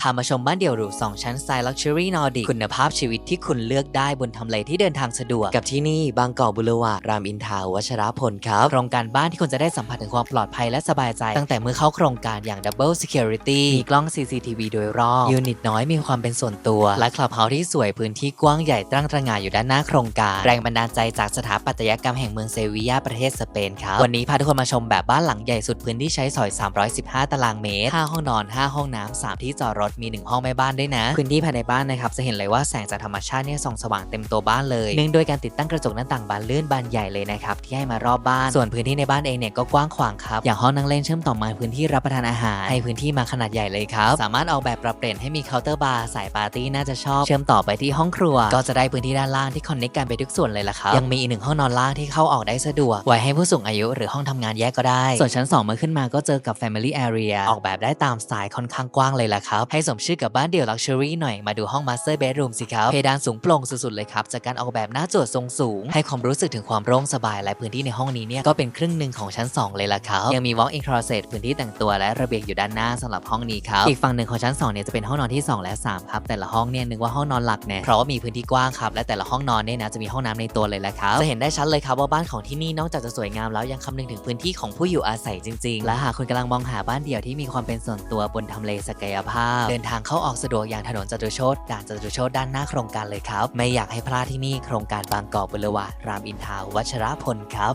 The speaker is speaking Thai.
พามาชมบ้านเดี่ยวหรู 2 ชั้นสไตล์ Luxury Nordic คุณภาพชีวิตที่คุณเลือกได้บนทำเลที่เดินทางสะดวก กับที่นี่บางกอกบุรวารามอินทาวัชรพลครับ โครงการบ้านที่คุณจะได้สัมผัสถึงความปลอดภัยและสบายใจ ตั้งแต่เมื่อเข้าโครงการอย่าง Double Security มีกล้อง CCTV โดยรอบยูนิตน้อยมีความเป็นส่วนตัว และคลับเฮาส์ที่สวยพื้นที่กว้างใหญ่ตั้งตระหง่านอยู่ด้านหน้าโครงการ แรงบันดาลใจจากสถาปัตยกรรมแห่งเมืองเซวียาประเทศสเปนครับวันนี้พาทุกคนมาชมแบบบ้านหลังใหญ่สุดพื้นที่ใช้สอย 315 ตารางเมตร 5 ห้องนอน 5 ห้องน้ำ3ที่จอดรถมี 1 ห้องแม่บ้านด้วยนะพื้นที่ภายในบ้านนะครับจะเห็นเลยว่าแสงจากธรรมชาติเนี่ยส่องสว่างเต็มตัวบ้านเลยเนื่องโดวยการติดตั้งกระจกหน้าต่างบานเลื่อนบานใหญ่เลยนะครับที่ให้มารอบบ้าน ส่วนพื้นที่ในบ้านเองเนี่ยก็กว้างขวางครับอย่างห้องนั่งเล่นเชื่อมต่อมาพื้นที่รับประทานอาหารให้พื้นที่มาขนาดใหญ่เลยครับสามารถออกแบบปรับเปลี่ยนให้มีเคาน์เตอร์บาร์สายปาร์ตี้น่าจะชอบเชื่อมต่อไปที่ห้องครัว ก็จะได้พื้นที่ด้านล่างที่คอนเนคกันไปทุกส่วนเลยล่ะครับยังมีอีกหนึ่งห้องนอนล่างที่เข้าออกได้สะดวกไว้ให้ผู้สูงอายุหรือห้องทำงานแยกก็ได้ ส่วนชั้น2เมื่อขึ้นมาก็เจอกับ Family Area ออกแบบได้ตามสไตล์ค่อนข้างกว้างเลยละครับให้สมชื่อกับบ้านเดี่ยว Luxury หน่อยมาดูห้อง Master Bedroom สิครับ เพดานสูงโปร่งสุดๆเลยครับ จากการออกแบบหน้าจั่วทรงสูง ให้ความรู้สึกถึงความโล่งสบายและพื้นที่ในห้องนี้เนี่ยก็เป็นครึ่งหนึ่งของชั้น 2 เลยล่ะครับ ยังมี walk-in closet พื้นที่แต่งตัวและระเบียงอยู่ด้านหน้าสำหรับห้องนี้ครับอีกฝั่งหนึ่งของชั้น2เนี่ยจะเป็นห้องนอนที่ 2 และ3ครับแต่ละห้องเนี่ยนึกว่าห้องนอนหลักเนี่ยเพราะว่ามีพื้นที่กว้างครับและแต่ละห้องนอนเนี่ยนะจะมีห้องน้ำในตัวเลยแหละครับจะเห็นได้ชัดเลยครับว่าบ้านของที่นี่นอกจากจะสวยงามแล้วยังคำนึงถึงพื้นที่ของผู้อยู่อาศัยจริง ๆ และหากคุณกำลังมองหาบ้านเดี่ยวที่มีความเป็นส่วนตัวบนทำเลศักยภาพเดินทางเข้าออกสะดวกอย่างถนนจตุโชตด่านจตุโชตด้านหน้าโครงการเลยครับ ไม่อยากให้พลาดที่นี่โครงการบางกอกบุรวารามอินทราวัชรพลครับ